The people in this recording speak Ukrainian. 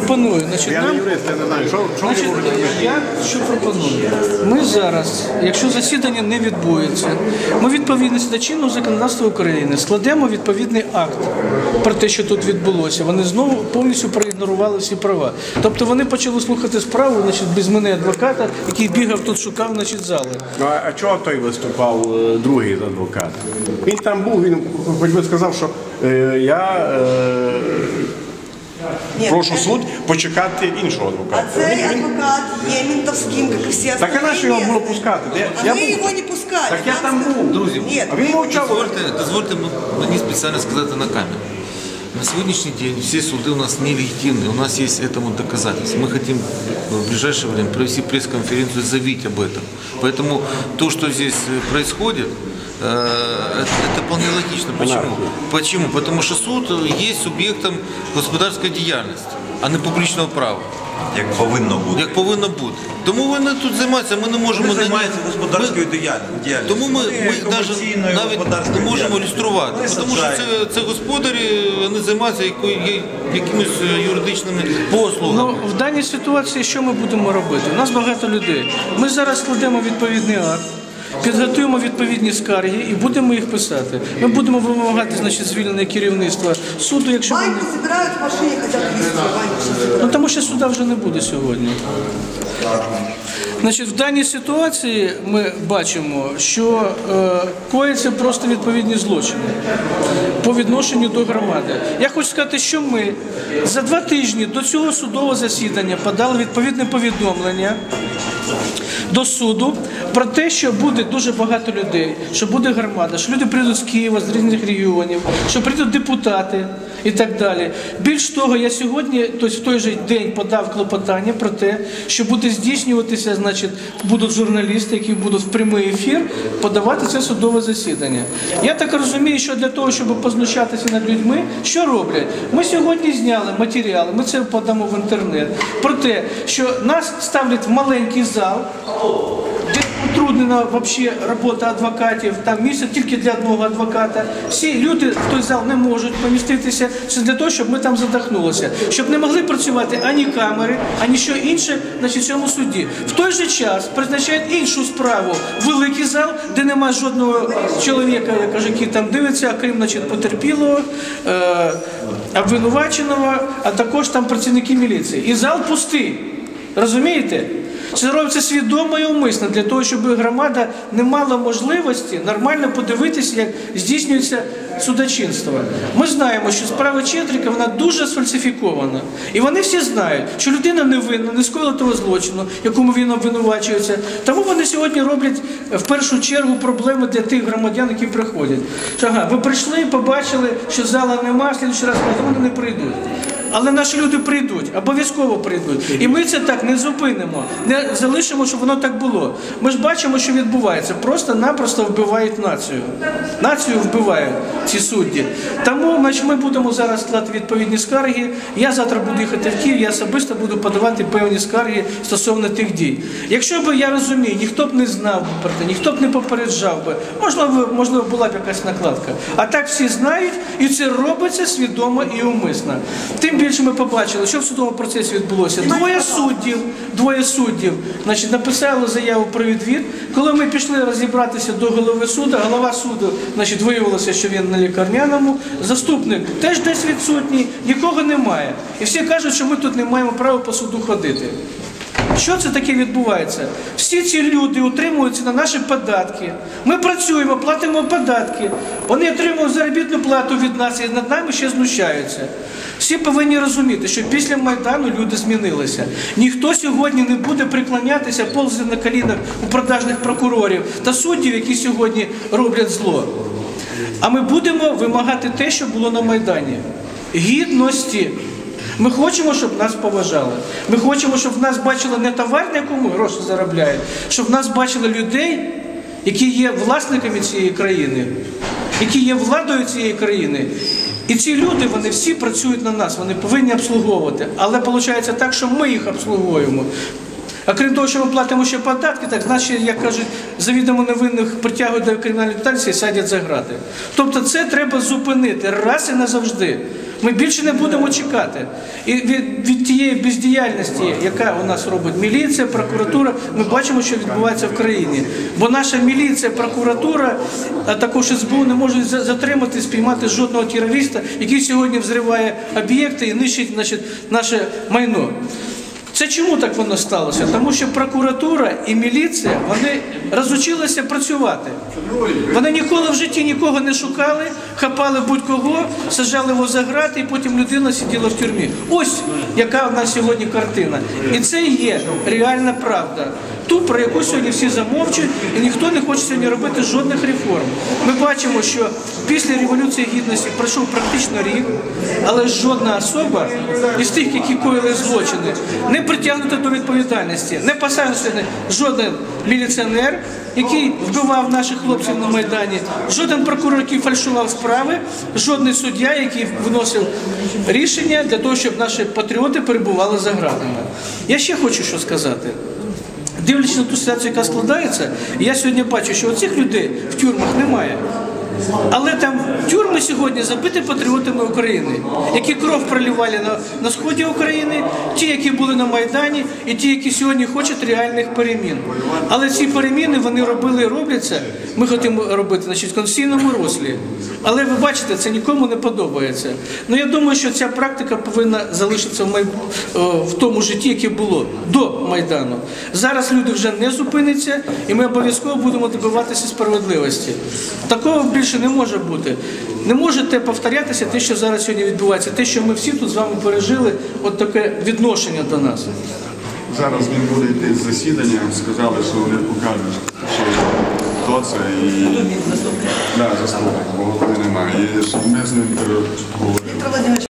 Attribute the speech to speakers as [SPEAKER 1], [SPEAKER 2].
[SPEAKER 1] пропоную. Значить,
[SPEAKER 2] Я не
[SPEAKER 1] нам
[SPEAKER 2] юрист, я не знаю, що, що
[SPEAKER 1] Значить,
[SPEAKER 2] ви
[SPEAKER 1] я що пропоную? Ми зараз, якщо засідання не відбудеться, ми відповідно до чинного законодавства України складемо відповідний акт про те, що тут відбулося. Вони знову повністю проігнорували всі права. Тобто вони почали слухати справу, значить, без мене адвоката, який бігав тут, шукав, значить, зали.
[SPEAKER 2] Ну, а, а чого той виступав е, другий адвокат? Він там був, він хоч би сказав, що е, я е, прошу суд почекати іншого
[SPEAKER 3] А
[SPEAKER 2] адвоката.
[SPEAKER 3] цей
[SPEAKER 2] Він- він-
[SPEAKER 3] адвокат є мінтовським, як і всі
[SPEAKER 2] Так а наші його було пускати? Де-
[SPEAKER 3] А
[SPEAKER 2] я
[SPEAKER 3] ви
[SPEAKER 2] був-
[SPEAKER 3] його не пускали.
[SPEAKER 2] Так я там був.
[SPEAKER 4] Друзі,
[SPEAKER 3] Ні,
[SPEAKER 2] А він мовчав.
[SPEAKER 4] дозвольте, дозвольте мені спеціально сказати на камеру. На сегодняшний день все суды у нас нелегитимны, у нас есть этому доказательства. Мы хотим в ближайшее время провести пресс-конференцию, заявить об этом. Поэтому то, что здесь э, происходит, э, это, вполне логично. Почему? Почему? Потому что суд э, есть субъектом господарской деятельности, а не публічного права,
[SPEAKER 5] як повинно бути.
[SPEAKER 4] як повинно бути. Тому вони тут займаються, ми не можемо
[SPEAKER 5] Вони займаються господарською діяльністю.
[SPEAKER 4] тому ми,
[SPEAKER 5] Вони
[SPEAKER 4] ми навіть,
[SPEAKER 5] комерційною
[SPEAKER 4] навіть
[SPEAKER 5] господарською
[SPEAKER 4] не можемо
[SPEAKER 5] діяльністю.
[SPEAKER 4] ілюструвати,
[SPEAKER 5] Вони
[SPEAKER 4] тому що
[SPEAKER 5] саджають.
[SPEAKER 4] це, це господарі, вони займаються якою- є- якимись е, юридичними послугами.
[SPEAKER 1] Ну, в даній ситуації що ми будемо робити? У нас багато людей. Ми зараз складемо відповідний акт. Підготуємо відповідні скарги і будемо їх писати. Ми будемо вимагати значить, звільнення керівництва суду, якщо вони...
[SPEAKER 3] Баньку забирають в машині, що забирають.
[SPEAKER 1] Ну тому що суда вже не буде сьогодні. Значить, в даній ситуації ми бачимо, що е, кояться просто відповідні злочини по відношенню до громади. Я хочу сказати, що ми за два тижні до цього судового засідання подали відповідне повідомлення до суду про те, що буде дуже багато людей, що буде громада, що люди прийдуть з Києва, з різних регіонів, що прийдуть депутати і так далі. Більш того, я сьогодні, тобто в той же день подав клопотання про те, що буде здійснюватися, значить, будуть журналісти, які будуть в прямий ефір подавати це судове засідання. Я так розумію, що для того, щоб познущатися над людьми, що роблять? Ми сьогодні зняли матеріали, ми це подамо в інтернет, про те, що нас ставлять в маленький зал, утруднена вообще робота адвокатів, там місце тільки для одного адвоката. Всі люди в той зал не можуть поміститися. Це для того, щоб ми там задохнулися, щоб не могли працювати ані камери, ані що інше в цьому суді. В той же час призначають іншу справу великий зал, де немає жодного чоловіка, я кажу, який там дивиться, крім значить, потерпілого, е, обвинуваченого, а також там працівники міліції. І зал пустий. Розумієте? Це робиться свідомо і умисно для того, щоб громада не мала можливості нормально подивитися, як здійснюється судочинство. Ми знаємо, що справа Чентрика вона дуже сфальсифікована. І вони всі знають, що людина невинна, не скоїла того злочину, якому він обвинувачується. Тому вони сьогодні роблять е, в першу чергу проблеми для тих громадян, які приходять. Ага, ви прийшли, побачили, що зала нема, слідчий раз вони не прийдуть. Але наші люди прийдуть, обов'язково прийдуть. І ми це так не зупинимо, не залишимо, щоб воно так було. Ми ж бачимо, що відбувається. Просто-напросто вбивають націю. Націю вбивають ці судді. Тому значить, ми будемо зараз складати відповідні скарги. Я завтра буду їхати в Київ, я особисто буду подавати певні скарги стосовно тих дій. Якщо б я розумію, ніхто б не знав про те, ніхто б не попереджав би, можливо, можливо, була б якась накладка. А так всі знають, і це робиться свідомо і умисно. Тим більше ми побачили, що в судовому процесі відбулося. Двоє суддів, двоє суддів, значить, написали заяву про відвід. Коли ми пішли розібратися до голови суду, голова суду, значить, виявилося, що він на лікарняному. Заступник теж десь відсутній, нікого немає. І всі кажуть, що ми тут не маємо права по суду ходити. Що це таке відбувається? Всі ці люди утримуються на наші податки. Ми працюємо, платимо податки. Вони отримують заробітну плату від нас і над нами ще знущаються. Всі повинні розуміти, що після Майдану люди змінилися. Ніхто сьогодні не буде приклонятися, повзати на колінах у продажних прокурорів та суддів, які сьогодні роблять зло. А ми будемо вимагати те, що було на Майдані. Гідності. Ми хочемо, щоб нас поважали. Ми хочемо, щоб в нас бачили не товар, на якому гроші заробляють, щоб в нас бачили людей, які є власниками цієї країни, які є владою цієї країни. І ці люди, вони всі працюють на нас, вони повинні обслуговувати. Але виходить так, що ми їх обслуговуємо. А крім того, що ми платимо ще податки, так значить, як кажуть, завідомо невинних притягують до кримінальної відповідальності і садять за грати. Тобто це треба зупинити раз і назавжди. Ми більше не будемо чекати. І від, від тієї бездіяльності, яка у нас робить міліція, прокуратура, ми бачимо, що відбувається в країні. Бо наша міліція, прокуратура, а також СБУ не можуть затримати, спіймати жодного терориста, який сьогодні взриває об'єкти і нищить значить, наше майно. Це чому так воно сталося? Тому що прокуратура і міліція вони розучилися працювати. Вони ніколи в житті нікого не шукали, хапали будь-кого, сажали його за грати, і потім людина сиділа в тюрмі. Ось яка в нас сьогодні картина. І це і є реальна правда. Ту, про яку сьогодні всі замовчують, і ніхто не хоче сьогодні робити жодних реформ. Ми бачимо, що після Революції Гідності пройшов практично рік, але жодна особа із тих, які коїли злочини, не притягнута до відповідальності, не посаджений жоден міліціонер, який вбивав наших хлопців на Майдані, жоден прокурор, який фальшував справи, жодний суддя, який виносив рішення для того, щоб наші патріоти перебували за градами. Я ще хочу що сказати. Дивлячись на ту ситуацію, яка складається, я сьогодні бачу, що оцих людей в тюрмах немає. Але там тюрми сьогодні забиті патріотами України, які кров проливали на, на сході України, ті, які були на Майдані, і ті, які сьогодні хочуть реальних перемін. Але ці переміни вони робили і робляться. Ми хочемо робити значить, в конституційному руслі. Але ви бачите, це нікому не подобається. Ну я думаю, що ця практика повинна залишитися в, майб... в тому житті, яке було до Майдану. Зараз люди вже не зупиняться, і ми обов'язково будемо добиватися справедливості. Такого більше не може бути. Не може те повторятися те, що зараз сьогодні відбувається, те, що ми всі тут з вами пережили, от таке відношення до нас.
[SPEAKER 6] Зараз він буде йти з засідання, сказали, що вони покажуть, що хто це і да, заступник, бо голови немає. І ми з ним
[SPEAKER 3] Владимирович,